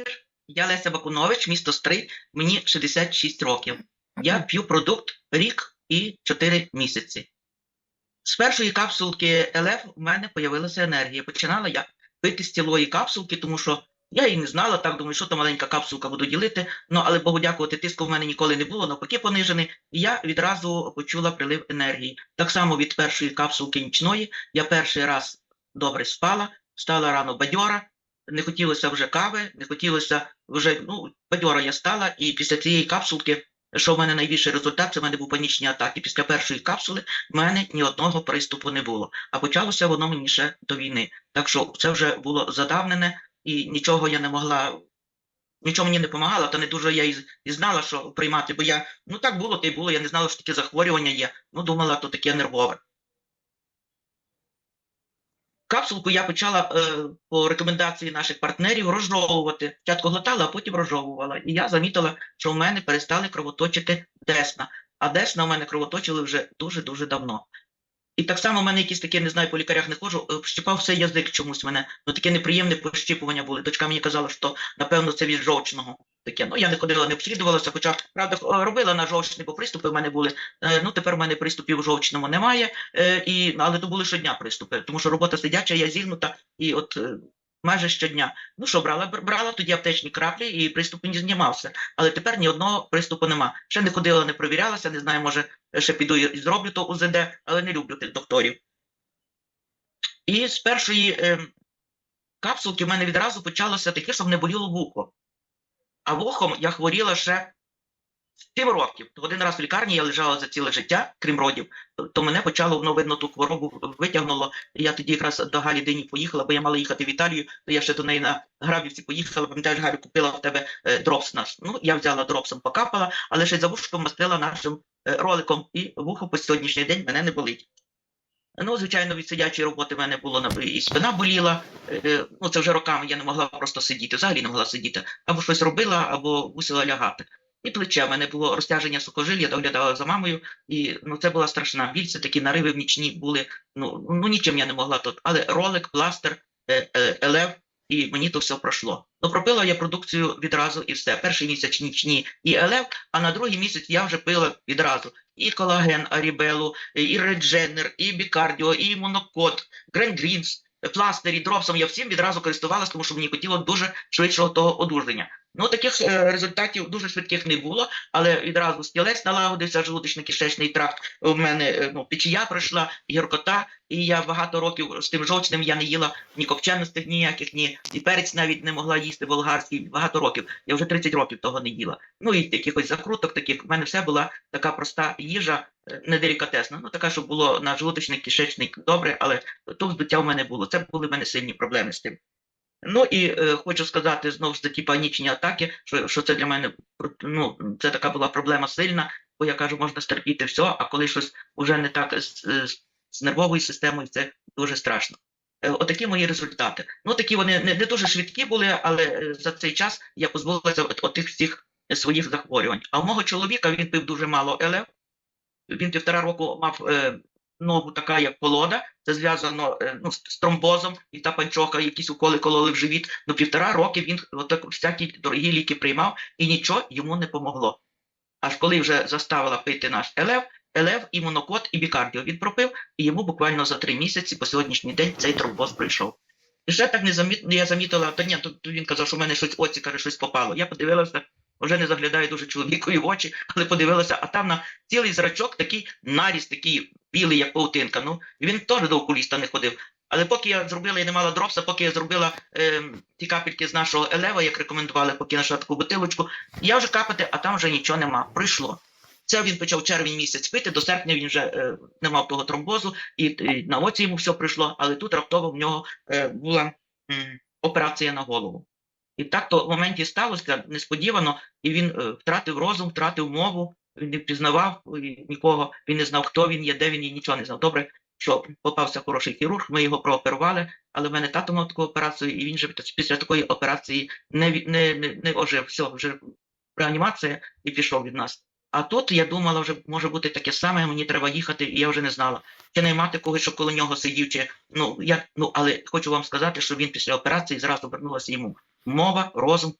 вечір. Я Леся Бакунович, місто Стрий, мені 66 років. Я п'ю продукт рік і 4 місяці. З першої капсулки ЛФ у мене з'явилася енергія. Починала я пити з цілої капсулки, тому що я її не знала, так думаю, що то маленька капсулка буду ділити. Ну, але Богу дякувати, тиску в мене ніколи не було, навпаки понижений. І я відразу почула прилив енергії. Так само від першої капсулки нічної я перший раз добре спала, стала рано бадьора, не хотілося вже кави, не хотілося вже ну, бадьора я стала, і після цієї капсулки, що в мене найбільший результат, це в мене був панічні атаки. Після першої капсули в мене ні одного приступу не було. А почалося воно мені ще до війни. Так що це вже було задавнене, і нічого я не могла. Нічого мені не допомагало, та не дуже я і, і знала, що приймати, бо я ну так було, та й було. Я не знала, що таке захворювання є. Ну, думала, то таке нервове. Капсулку я почала е, по рекомендації наших партнерів розжовувати. Спочатку глотала, а потім розжовувала. І я замітила, що в мене перестали кровоточити десна. А десна в мене кровоточили вже дуже-дуже давно. І так само в мене якісь такі, не знаю, по лікарях не ходжу, е, щипався язик чомусь мене. Ну таке неприємне пощипування були. Дочка мені казала, що напевно це від жовчного. Таке. Ну я не ходила, не обслідувалася, хоча правда е, робила на жовчний, бо приступи в мене були. Е, Ну тепер в мене приступів в жовчному немає, е, і, але то були щодня приступи, тому що робота сидяча, я зігнута, і от майже щодня. Ну що, брала, брала тоді аптечні краплі, і приступ не знімався. Але тепер ні одного приступу нема. Ще не ходила, не провірялася, не знаю, може ще піду і зроблю то УЗД, але не люблю тих докторів. І з першої е, капсулки в мене відразу почалося таке, щоб не боліло вухо. А вухом я хворіла ще 7 років. То один раз в лікарні я лежала за ціле життя, крім родів, то мене почало воно видно ту хворобу витягнуло. Я тоді якраз до Галі Дині поїхала, бо я мала їхати в Італію, то я ще до неї на Грабівці поїхала. Пам'ятаєш, Галю купила в тебе е, дропс наш. Ну, я взяла дропсом, покапала, але ще й за вушком мастила нашим е, роликом, і вухо по сьогоднішній день мене не болить. Ну, звичайно, від сидячої роботи в мене було і спина боліла. е, Ну, це вже роками я не могла просто сидіти, взагалі не могла сидіти. Або щось робила, або мусила лягати. І плече в мене було розтяження сухожилля, доглядала за мамою, і ну це була страшна біль. Це такі нариви в нічні були. Ну ну нічим я не могла тут. Але ролик, пластир, е, е, елев, і мені то все пройшло. Ну пропила я продукцію відразу і все. Перший місяць нічні і елев, а на другий місяць я вже пила відразу і колаген, арібелу, і редженер, і бікардіо, і монокот, грендрінс, пластирі, дропсом. Я всім відразу користувалася, тому що мені хотіло дуже швидшого того одужання. Ну, таких е, результатів дуже швидких не було, але відразу стілець налагодився, желудочно-кишечний тракт. У мене е, ну, печія пройшла, гіркота, і я багато років з тим жовчним я не їла ні копченостей ніяких, ні і перець навіть не могла їсти болгарський. Багато років. Я вже 30 років того не їла. Ну і якихось закруток таких. У мене все була така проста їжа, е, не делікатесна. Ну така, щоб було на желудочний кишечник добре, але то вздуття в мене було. Це були в мене сильні проблеми з тим. Ну і е, хочу сказати знову ж ті панічні атаки, що, що це для мене ну, це така була проблема сильна, бо я кажу, можна стерпіти все, а коли щось вже не так з, з, з нервовою системою, це дуже страшно. Е, Отакі мої результати. Ну такі вони не, не дуже швидкі були, але е, за цей час я позбулася от, от тих всіх своїх захворювань. А у мого чоловіка він пив дуже мало ЛФ. Він півтора року мав е, ногу така, як колода. Це зв'язано е, ну, з тромбозом, і та панчоха, якісь уколи кололи в живіт. Ну, півтора роки він отак всякі дорогі ліки приймав, і нічого йому не помогло. Аж коли вже заставила пити наш елев, елев, і монокот, і бікардіо він пропив, і йому буквально за три місяці по сьогоднішній день цей тромбоз прийшов. І ще так незамітно я замітила, та ні, то, то він казав, що в мене щось оці, каже, щось попало. Я подивилася, вже не заглядаю дуже чоловікові в очі, але подивилася, а там на цілий зрачок такий наріс, такий білий, як паутинка. Ну, він теж до окуліста не ходив. Але поки я зробила, я не мала дропса, поки я зробила е, ті капельки з нашого елева, як рекомендували, поки я знайшла таку бутилочку, я вже капати, а там вже нічого нема. Пройшло. Це він почав червень місяць пити, до серпня він вже е, не мав того тромбозу, і, і на оці йому все прийшло, але тут раптово в нього е, була м, операція на голову. І так то в моменті сталося несподівано, і він е, втратив розум, втратив мову, він не впізнавав нікого, він не знав, хто він є, де він є, нічого не знав. Добре, що попався хороший хірург, ми його прооперували, але в мене тато мав таку операцію, і він же після такої операції не, не, не, не ожив, все, вже реанімація і пішов від нас. А тут я думала, вже може бути таке саме, мені треба їхати, і я вже не знала. Чи наймати когось, що коло нього сидів, чи ну я ну але хочу вам сказати, що він після операції зразу вернулася йому мова, розум,